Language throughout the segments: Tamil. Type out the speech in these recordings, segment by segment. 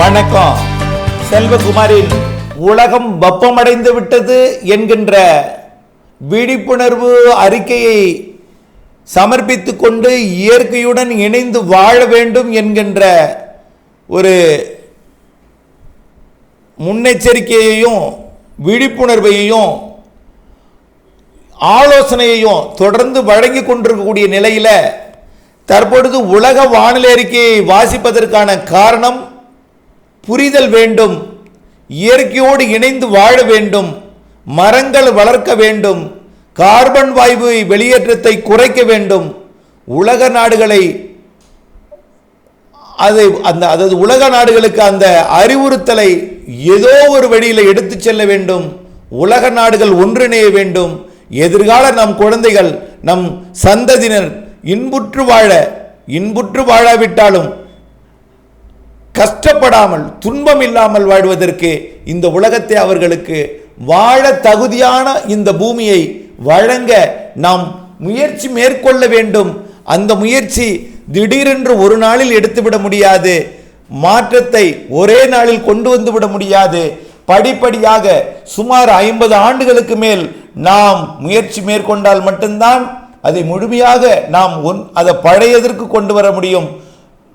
வணக்கம். செல்வகுமாரின் உலகம் வெப்பமடைந்து விட்டது என்கின்ற விழிப்புணர்வு அறிக்கையை சமர்ப்பித்து கொண்டு இயற்கையுடன் இணைந்து வாழ வேண்டும் என்கின்ற ஒரு முன்னெச்சரிக்கையையும் விழிப்புணர்வையும் ஆலோசனையையும் தொடர்ந்து வழங்கி கொண்டிருக்கக்கூடிய நிலையில தற்பொழுது உலக வானிலை அறிக்கையை வாசிப்பதற்கான காரணம் புரிதல் வேண்டும் இயற்கையோடு இணைந்து வாழ வேண்டும் மரங்கள் வளர்க்க வேண்டும் கார்பன் வாயு வெளியேற்றத்தை குறைக்க வேண்டும். உலக நாடுகளை அதை அந்த அதாவது உலக நாடுகளுக்கு அந்த அறிவுறுத்தலை ஏதோ ஒரு வழியில் எடுத்துச் செல்ல வேண்டும். உலக நாடுகள் ஒன்றிணைய வேண்டும். எதிர்கால நம் குழந்தைகள் நம் சந்ததியினர் இன்புற்று வாழ இன்புற்று வாழாவிட்டாலும் கஷ்டப்படாமல் துன்பம் இல்லாமல் வாழ்வதற்கு இந்த உலகத்தை அவர்களுக்கு வாழ தகுதியான இந்த பூமியை வழங்க நாம் முயற்சி மேற்கொள்ள வேண்டும். அந்த முயற்சி திடீரென்று ஒரு நாளில் எடுத்துவிட முடியாது. மாற்றத்தை ஒரே நாளில் கொண்டு வந்து விட முடியாது. படிப்படியாக சுமார் ஐம்பது ஆண்டுகளுக்கு மேல் நாம் முயற்சி மேற்கொண்டால் மட்டும்தான் அதை முழுமையாக நாம் ஒன் அதை பழையதற்கு கொண்டு வர முடியும்.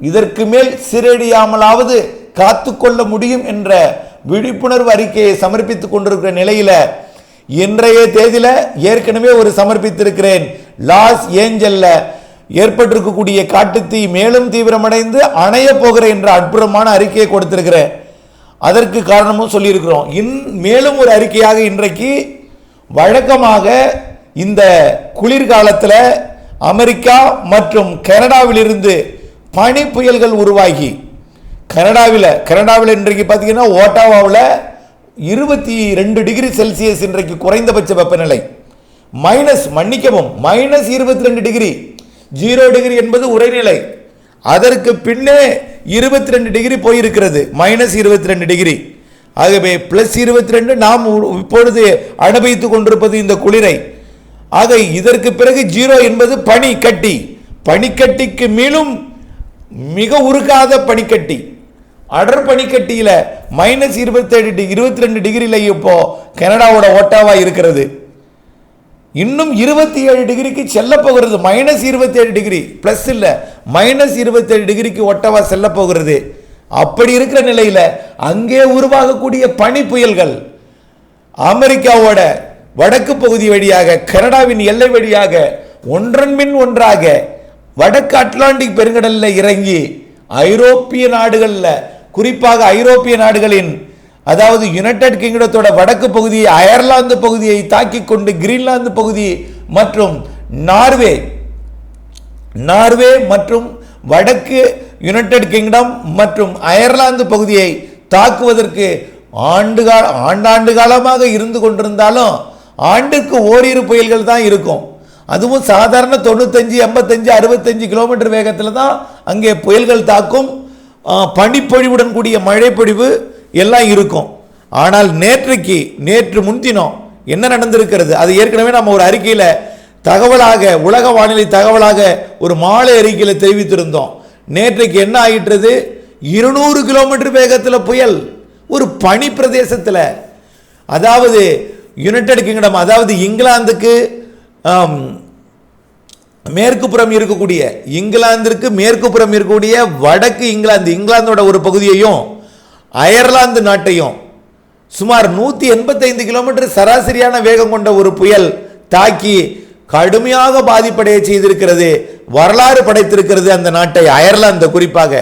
இதற்கு மேல் சிறடியாமலாவது காத்துக்கொள்ள முடியும் என்ற விழிப்புணர்வு அறிக்கையை சமர்ப்பித்துக் கொண்டிருக்கிற நிலையில இன்றைய தேதியில ஏற்கனவே ஒரு சமர்ப்பித்திருக்கிறேன். லாஸ் ஏஞ்சல்ல ஏற்பட்டிருக்கக்கூடிய காட்டுத்தீ மேலும் தீவிரமடைந்து அணைய போகிற என்ற அற்புதமான அறிக்கையை கொடுத்திருக்கிறேன் அதற்கு காரணமும் சொல்லியிருக்கிறோம். இன் மேலும் ஒரு அறிக்கையாக இன்றைக்கு வழக்கமாக இந்த குளிர்காலத்தில் அமெரிக்கா மற்றும் கனடாவிலிருந்து பனி புயல்கள் உருவாகி கனடாவில் கனடாவில் இன்றைக்கு பார்த்தீங்கன்னா ஓட்டாவாவில் இருபத்தி ரெண்டு டிகிரி செல்சியஸ் இன்றைக்கு குறைந்தபட்ச வெப்பநிலை. மைனஸ் மன்னிக்கவும் மைனஸ் இருபத்தி ரெண்டு டிகிரி. ஜீரோ டிகிரி என்பது உரைநிலை அதற்கு பின்னே இருபத்தி ரெண்டு டிகிரி போயிருக்கிறது மைனஸ் இருபத்தி ரெண்டு டிகிரி. ஆகவே பிளஸ் இருபத்தி ரெண்டு நாம் இப்பொழுது அனுபவித்துக் கொண்டிருப்பது இந்த குளிரை. ஆக இதற்கு பிறகு ஜீரோ என்பது பனிக்கட்டி. பனிக்கட்டிக்கு மேலும் மிக உருகாத பனிக்கட்டி. அடர் பனிக்கட்டியில் மைனஸ் இருபத்தேழு டி இருபத்தி ரெண்டு டிகிரியில் இப்போ கனடாவோட ஓட்டாவாக இருக்கிறது. இன்னும் இருபத்தி ஏழு டிகிரிக்கு செல்ல போகிறது. மைனஸ் இருபத்தேழு டிகிரி. பிளஸ் இல்லை மைனஸ் இருபத்தேழு டிகிரிக்கு ஒட்டவா செல்ல போகிறது. அப்படி இருக்கிற நிலையில் அங்கே உருவாகக்கூடிய பனி புயல்கள் அமெரிக்காவோட வடக்கு பகுதி வழியாக கனடாவின் எல்லை வழியாக ஒன்றன் மின் ஒன்றாக வடக்கு அட்லாண்டிக் பெருங்கடலில் இறங்கி ஐரோப்பிய நாடுகளில் குறிப்பாக ஐரோப்பிய நாடுகளின் அதாவது யுனைடெட் கிங்டத்தோட வடக்கு பகுதியை அயர்லாந்து பகுதியை தாக்கிக் கொண்டு கிரீன்லாந்து பகுதி மற்றும் நார்வே நார்வே மற்றும் வடக்கு யுனைடெட் கிங்டம் மற்றும் அயர்லாந்து பகுதியை தாக்குவதற்கு ஆண்டுகால ஆண்டாண்டு காலமாக இருந்து கொண்டிருந்தாலும் ஆண்டுக்கு ஓரிரு புயல்கள் தான் இருக்கும். அதுவும் சாதாரண தொண்ணூத்தஞ்சு எண்பத்தஞ்சு அறுபத்தஞ்சு கிலோமீட்டர் வேகத்தில் தான் அங்கே புயல்கள் தாக்கும். பனிப்பொழிவுடன் கூடிய மழைப்பொழிவு எல்லாம் இருக்கும். ஆனால் நேற்றைக்கு நேற்று முன்தினம் என்ன நடந்திருக்கிறது? அது ஏற்கனவே நம்ம ஒரு அறிக்கையில் தகவலாக உலக வானிலை தகவலாக ஒரு மாலை அறிக்கையில் தெரிவித்திருந்தோம். நேற்றைக்கு என்ன ஆகிட்டுறது இருநூறு கிலோமீட்டர் வேகத்தில் புயல் ஒரு பனி பிரதேசத்தில் அதாவது யுனைடெட் கிங்டம் அதாவது இங்கிலாந்துக்கு மேற்கு புறம் இருக்கக்கூடிய இங்கிலாந்திற்கு மேற்கு புறம் இருக்கக்கூடிய வடக்கு இங்கிலாந்து இங்கிலாந்தோட ஒரு பகுதியையும் அயர்லாந்து நாட்டையும் சுமார் நூற்றி எண்பத்தைந்து கிலோமீட்டர் சராசரியான வேகம் கொண்ட ஒரு புயல் தாக்கி கடுமையாக பாதிப்படைய செய்திருக்கிறது வரலாறு படைத்திருக்கிறது அந்த நாட்டை அயர்லாந்து. குறிப்பாக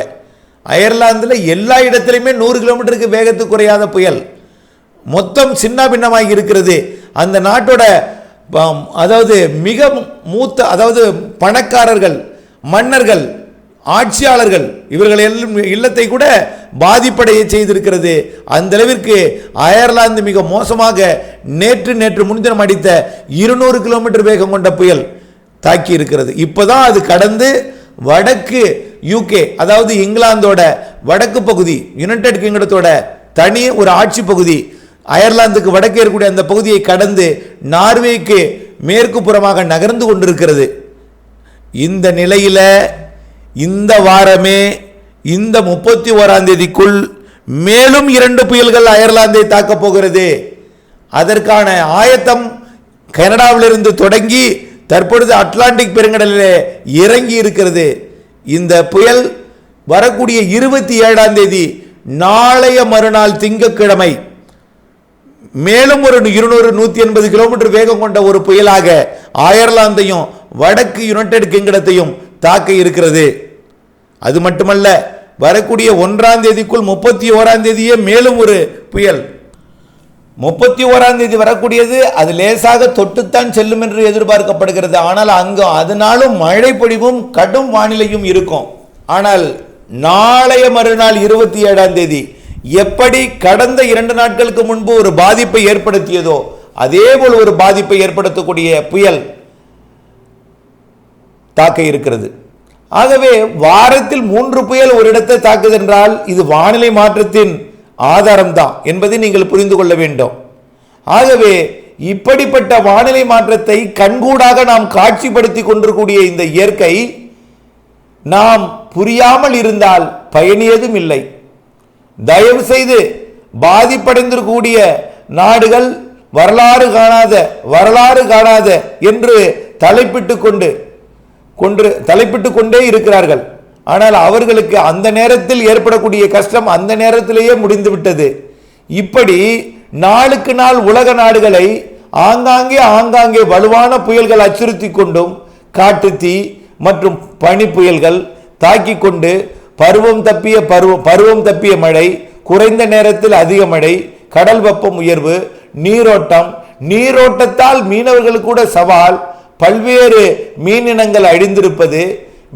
அயர்லாந்தில் எல்லா இடத்துலையுமே நூறு கிலோமீட்டருக்கு வேகத்துக்கு குறையாத புயல் மொத்தம் சின்ன பின்னமாகி இருக்கிறது. அந்த நாட்டோட அதாவது மிக மூத்த அதாவது பணக்காரர்கள் மன்னர்கள் ஆட்சியாளர்கள் இவர்கள் எல்லாம் இல்லத்தை கூட பாதிப்படைய செய்திருக்கிறது. அந்த அளவிற்கு அயர்லாந்து மிக மோசமாக நேற்று நேற்று முன்தினம் அடித்த இருநூறு கிலோமீட்டர் வேகம் கொண்ட புயல் தாக்கி இருக்கிறது இப்போதான் அது கடந்து வடக்கு யூகே அதாவது இங்கிலாந்தோட வடக்கு பகுதி யுனைடெட் கிங்டத்தோட தனி ஒரு ஆட்சி பகுதி அயர்லாந்துக்கு வடக்கே இருக்கக்கூடிய அந்த பகுதியை கடந்து நார்வேக்கு மேற்கு புறமாக நகர்ந்து கொண்டிருக்கிறது. இந்த நிலையில் இந்த வாரமே இந்த முப்பத்தி ஓராம் தேதிக்குள் மேலும் இரண்டு புயல்கள் அயர்லாந்தை தாக்கப் போகிறது. அதற்கான ஆயத்தம் கனடாவிலிருந்து தொடங்கி தற்பொழுது அட்லாண்டிக் பெருங்கடலில் இறங்கி இருக்கிறது. இந்த புயல் வரக்கூடிய இருபத்தி ஏழாம் தேதி நாளைய மறுநாள் திங்கட்கிழமை மேலும் ஒரு இருநூறு நூற்றி எண்பது கிலோமீட்டர் வேகம் கொண்ட ஒரு புயலாக அயர்லாந்தையும் வடக்கு யுனைடெட் கிங்டத்தையும் தாக்க இருக்கிறது. அது மட்டுமல்ல வரக்கூடிய ஒன்றாம் தேதிக்குள் முப்பத்தி ஓராம் தேதியே மேலும் ஒரு புயல். முப்பத்தி ஓராம் தேதி வரக்கூடியது அது லேசாக தொட்டுத்தான் செல்லும் என்று எதிர்பார்க்கப்படுகிறது. ஆனால் அங்கு அதனாலும் மழை பொழிவும் கடும் வானிலையும் இருக்கும். ஆனால் நாளைய மறுநாள் இருபத்தி ஏழாம் தேதி எப்படி கடந்த இரண்டு நாட்களுக்கு முன்பு ஒரு பாதிப்பை ஏற்படுத்தியதோ அதே போல் ஒரு பாதிப்பை ஏற்படுத்தக்கூடிய புயல் தாக்க இருக்கிறது. ஆகவே வாரத்தில் மூன்று புயல் ஒரு இடத்தை தாக்குதென்றால் இது வானிலை மாற்றத்தின் ஆதாரம்தான் என்பதை நீங்கள் புரிந்து கொள்ள வேண்டும். ஆகவே இப்படிப்பட்ட வானிலை மாற்றத்தை கண்கூடாக நாம் காட்சிப்படுத்தி கொண்டிருக்கூடிய இந்த இயற்கை நாம் புரியாமல் இருந்தால் பயனியதும் இல்லை. தயவு செய்து பாதிப்படைந்திருக்கக்கூடிய நாடுகள் வரலாறு காணாத வரலாறு காணாத என்று தலைப்பிட்டு கொண்டு கொன்று தலைப்பிட்டு கொண்டே இருக்கிறார்கள். ஆனால் அவர்களுக்கு அந்த நேரத்தில் ஏற்படக்கூடிய கஷ்டம் அந்த நேரத்திலேயே முடிந்து விட்டது இப்படி நாளுக்கு நாள் உலக நாடுகளை ஆங்காங்கே ஆங்காங்கே வலுவான புயல்கள் அச்சுறுத்தி கொண்டும் காட்டுத்தீ மற்றும் பனி புயல்கள் தாக்கி கொண்டு பருவம் தப்பிய பருவம் பருவம் தப்பிய மழை குறைந்த நேரத்தில் அதிக மழை கடல் வெப்பம் உயர்வு நீரோட்டம் நீரோட்டத்தால் மீனவர்கள் கூட சவால் பல்வேறு மீன் இனங்கள் அழிந்திருப்பது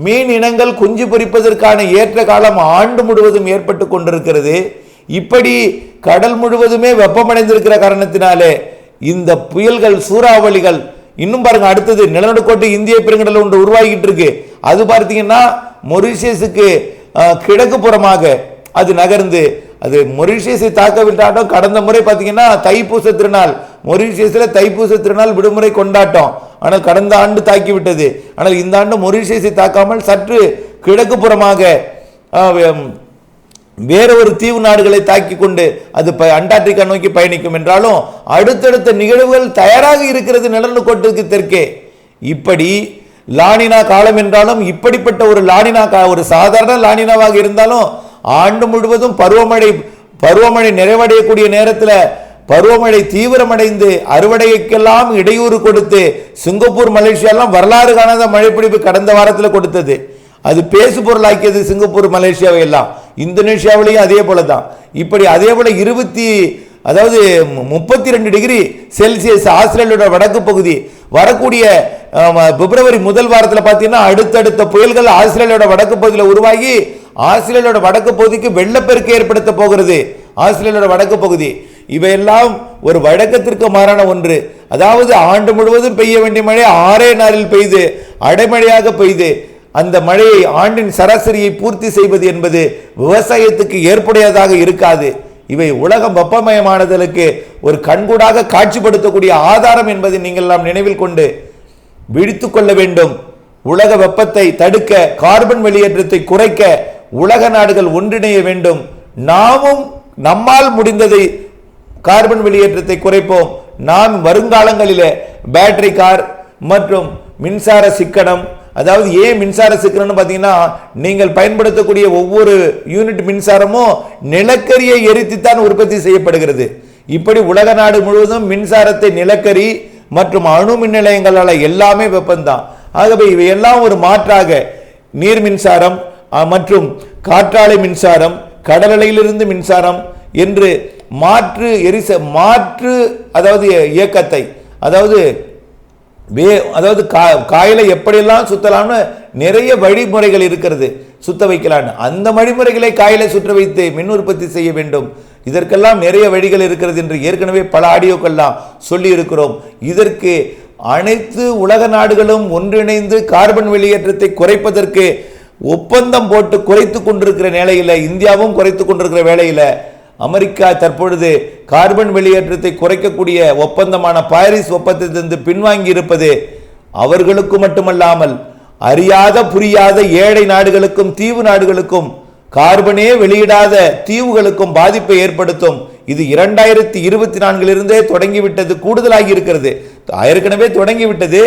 மீன் இனங்கள் குஞ்சு பொரிப்பதற்கான ஏற்ற காலம் ஆண்டு முழுவதும் ஏற்பட்டு கொண்டிருக்கிறது. இப்படி கடல் முழுவதுமே வெப்பமடைந்திருக்கிற காரணத்தினாலே இந்த புயல்கள் சூறாவளிகள் இன்னும் பாருங்க அடுத்தது நிலநடுக்கோட்டு இந்திய பெருங்கடல் ஒன்று உருவாகிட்டு இருக்கு. அது பார்த்தீங்கன்னா மொரிஷியஸுக்கு கிழக்கு புறமாக அது நகர்ந்து அது மொரிஷியஸை தாக்கவிட்டாட்டம் கடந்த முறை பார்த்தீங்கன்னா தைப்பூச திருநாள். மொரிஷியஸில் தைப்பூச திருநாள் விடுமுறை கொண்டாட்டம். ஆனால் கடந்த ஆண்டு தாக்கி விட்டது ஆனால் இந்த ஆண்டு மொரிஷியஸை தாக்காமல் சற்று கிழக்கு புறமாக வேற ஒரு தீவு நாடுகளை தாக்கி கொண்டு அது ப- அண்டார்டிகா நோக்கி பயணிக்கும் என்றாலும் அடுத்தடுத்த நிகழ்வுகள் தயாராக இருக்கிறது நிலநடுக்கோட்டுக்கு தெற்கே. இப்படி லானினா காலம் என்றாலும் இப்படிப்பட்ட ஒரு லானினா கா ஒரு சாதாரண லானினாவாக இருந்தாலும் ஆண்டு முழுவதும் பருவமழை பருவமழை நிறைவடையக்கூடிய நேரத்தில் பருவமழை தீவிரமடைந்து அறுவடைக்கெல்லாம் இடையூறு கொடுத்து சிங்கப்பூர் மலேசியாலாம் வரலாறு காணாத மழைப்பிடிப்பு கடந்த வாரத்தில் கொடுத்தது. அது பேசு பொருளாக்கியது சிங்கப்பூர் மலேசியாவை எல்லாம். இந்தோனேஷியாவிலையும் அதே போல தான் இப்படி அதே போல இருபத்தி அதாவது முப்பத்தி ரெண்டு டிகிரி செல்சியஸ் ஆஸ்திரேலியோட வடக்கு பகுதி வரக்கூடிய பிப்ரவரி முதல் வாரத்தில் பார்த்தீங்கன்னா அடுத்தடுத்த புயல்கள் ஆஸ்திரேலியாவோட வடக்கு பகுதியில் உருவாகி ஆஸ்திரேலியாவோட வடக்கு பகுதிக்கு வெள்ளப்பெருக்கு ஏற்படுத்த போகிறது. ஆஸ்திரேலியாவோட வடக்கு பகுதி. இவையெல்லாம் ஒரு வழக்கத்திற்கு மாறான ஒன்று. அதாவது ஆண்டு முழுவதும் பெய்ய வேண்டிய மழை ஆறே நாளில் பெய்து அடைமழையாக பெய்து அந்த மழையை ஆண்டின் சராசரியை பூர்த்தி செய்வது என்பது விவசாயத்துக்கு ஏற்புடையதாக இருக்காது. இவை உலகம் வெப்பமயமானதற்கு ஒரு கண்கூடாக காட்சிப்படுத்தக்கூடிய ஆதாரம் என்பதை நீங்கள் நாம் நினைவில் கொண்டு விழித்து கொள்ள வேண்டும். உலக வெப்பத்தை தடுக்க கார்பன் வெளியேற்றத்தை குறைக்க உலக நாடுகள் ஒன்றிணைய வேண்டும். நாமும் நம்மால் முடிந்ததை கார்பன் வெளியேற்றத்தை குறைப்போம். நாம் வருங்காலங்களிலே பேட்டரி கார் மற்றும் மின்சார சிக்கனம் அதாவது ஏன் மின்சார சிக்கனம்னு பார்த்தீங்கன்னா நீங்கள் பயன்படுத்தக்கூடிய ஒவ்வொரு யூனிட் மின்சாரமும் நிலக்கரியை எரித்துத்தான் உற்பத்தி செய்யப்படுகிறது. இப்படி உலக நாடு முழுவதும் மின்சாரத்தை நிலக்கரி மற்றும் அணு மின் நிலையங்களால் எல்லாமே வெப்பம்தான். ஆகவே இவையெல்லாம் ஒரு மாற்றாக நீர் மின்சாரம் மற்றும் காற்றாலை மின்சாரம் கடலலையிலிருந்து மின்சாரம் என்று மாற்று எரிச மாற்று அதாவது இயக்கத்தை அதாவது வே அதாவது கா காயில எப்படியெல்லாம் சுத்தலாம்னு நிறைய வழிமுறைகள் இருக்கிறது சுத்த வைக்கலான்னு அந்த வழிமுறைகளை காயிலை சுற்ற வைத்து மின் உற்பத்தி செய்ய வேண்டும். இதற்கெல்லாம் நிறைய வழிகள் இருக்கிறது என்று ஏற்கனவே பல ஆடியோக்கள்லாம் சொல்லி இருக்கிறோம் இதற்கு அனைத்து உலக நாடுகளும் ஒன்றிணைந்து கார்பன் வெளியேற்றத்தை குறைப்பதற்கு ஒப்பந்தம் போட்டு குறைத்து கொண்டிருக்கிற நிலையில் இந்தியாவும் குறைத்து கொண்டிருக்கிற வேலையில் அமெரிக்கா தற்பொழுது கார்பன் வெளியேற்றத்தை குறைக்கக்கூடிய ஒப்பந்தமான பாரிஸ் ஒப்பந்தத்திலிருந்து பின்வாங்கி இருப்பது அவர்களுக்கு மட்டுமல்லாமல் அறியாத புரியாத ஏழை நாடுகளுக்கும் தீவு நாடுகளுக்கும் கார்பனே வெளியிடாத தீவுகளுக்கும் பாதிப்பை ஏற்படுத்தும். இது இரண்டாயிரத்தி இருபத்தி நான்கிலிருந்தே தொடங்கிவிட்டது கூடுதலாகி இருக்கிறது ஏற்கனவே தொடங்கிவிட்டது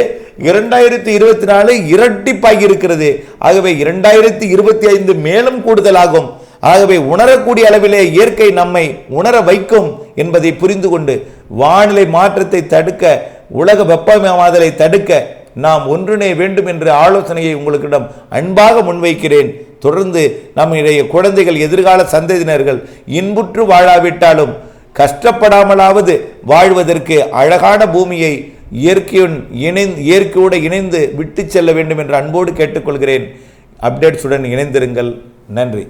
இரண்டாயிரத்தி இருபத்தி நாலு இரட்டிப்பாகி இருக்கிறது ஆகவே இரண்டாயிரத்தி இருபத்தி ஐந்து மேலும் கூடுதலாகும். ஆகவே உணரக்கூடிய அளவிலே இயற்கை நம்மை உணர வைக்கும் என்பதை புரிந்து கொண்டு வானிலை மாற்றத்தை தடுக்க உலக வெப்பமயமாதலை தடுக்க நாம் ஒன்றிணைய வேண்டும் என்ற ஆலோசனையை உங்களுக்கிடம் அன்பாக முன்வைக்கிறேன். தொடர்ந்து நம்முடைய குழந்தைகள் எதிர்கால சந்ததியினர்கள் இன்புற்று வாழாவிட்டாலும் கஷ்டப்படாமலாவது வாழ்வதற்கு அழகான பூமியை இயற்கையுடன் இணைந்து இயற்கையோடு இணைந்து விட்டு செல்ல வேண்டும் என்று அன்போடு கேட்டுக்கொள்கிறேன். அப்டேட்ஸுடன் இணைந்திருங்கள். நன்றி.